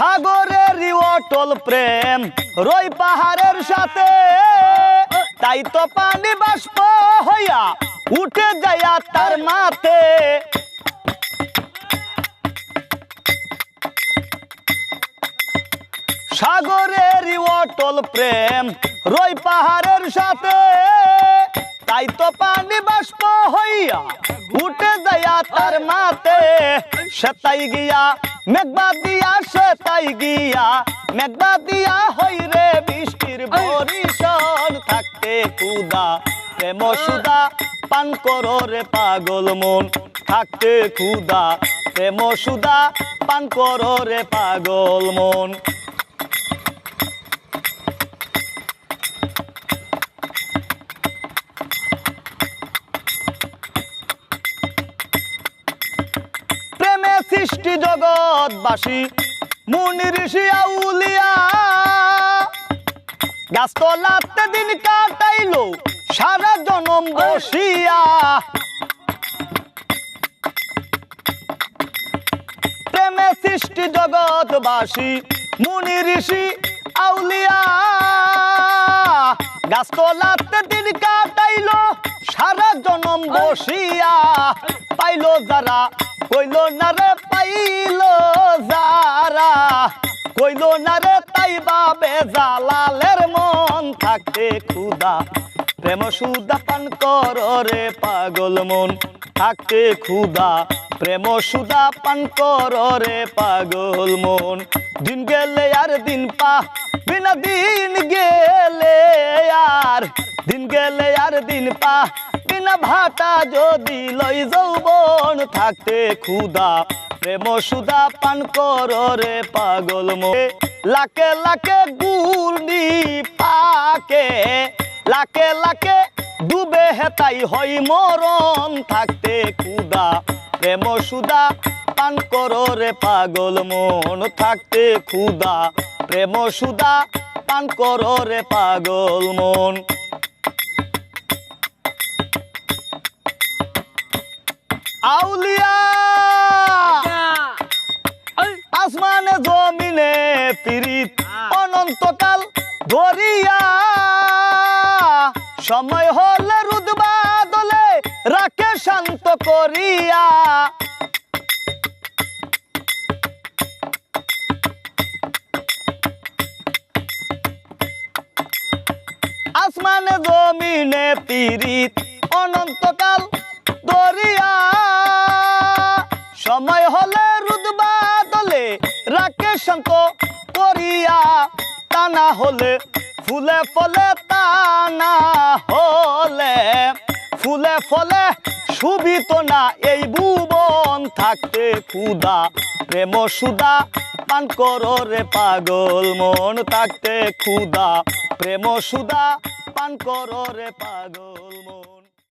সাগরের অটল প্রেম, রই পাহাড়ের সাথে। তাই তো পানি বাষ্প হইয়া উঠে যাইয়া তার মাথে সাগরের অটল প্রেম, রই পাহাড়ের সাথে। তাই তো পানি বাষ্প হইয়া উঠে যাইয়া তার মাতে সেতাই গিয়া, মেঘবা দিয়া, সেতাই গিয়া, মেঘবা দিয়া হই রে বৃষ্টির বরিশন থাকতে কুদা প্রেম সুদা পান করো রে পাগল মন। থাকতে ক্ষুদা প্রেম সুদা পান করো রে পাগল মন। সৃষ্টি জগৎবাসী, মুনি ঋষি আউলিয়া। গাছতলাতে দিন কাটাইলো সারা জনম বসিয়া। প্রেমে সৃষ্টি জগৎবাসী, মুনি ঋষি আউলিয়া। গাছতলাতে দিন কাটাইলো সারা জনম বসিয়া। পাইলো যারা কইলো না রে পাইলো যারা, কইলো না রে তাই বাবে জালালের মন থাকতে খুদা প্রেম সুদা পান কর রে পাগল মন থাকতে খুদা প্রেম সুদা পান কর রে পাগল মন। দিন গেলে আর দিন পা বিনা দিন গেলে আর, দিন গেলে আর দিন পা। বিনা ভাটা যদি লই যৌবন থাকতে ক্ষুদা প্রেম সুদা পান কর রে পাগল মে। লাকে লাকে গুড়ি পাকে লাকে লাকে ডুবে হেতাই হই মরণ থাকতে ক্ষুদা প্রেম সুদা পান কর রে পাগল মন থাকতে ক্ষুদা প্রেম সুদা পান কর রে পাগল মন। আউলিয়া! আসমানে জমিনে পিরিত অনন্তকাল ধরিয়া। সময় হলে রুদবা দলে রাখে শান্ত করিয়া। আসমানে জমিনে পিরিত অনন্তকাল দরিয়া সময় হলে রুদবা দলে রাকে শান্ত করিয়া। তা না হলে ফুলে ফলে, তা না হলে ফুলে ফলে শুভিত না এই ভুবন থাকতে ক্ষুদা প্রেম সুদা পান করো রে পাগল, মন থাকতে ক্ষুদা প্রেম সুদা পান করো রে পাগল মন।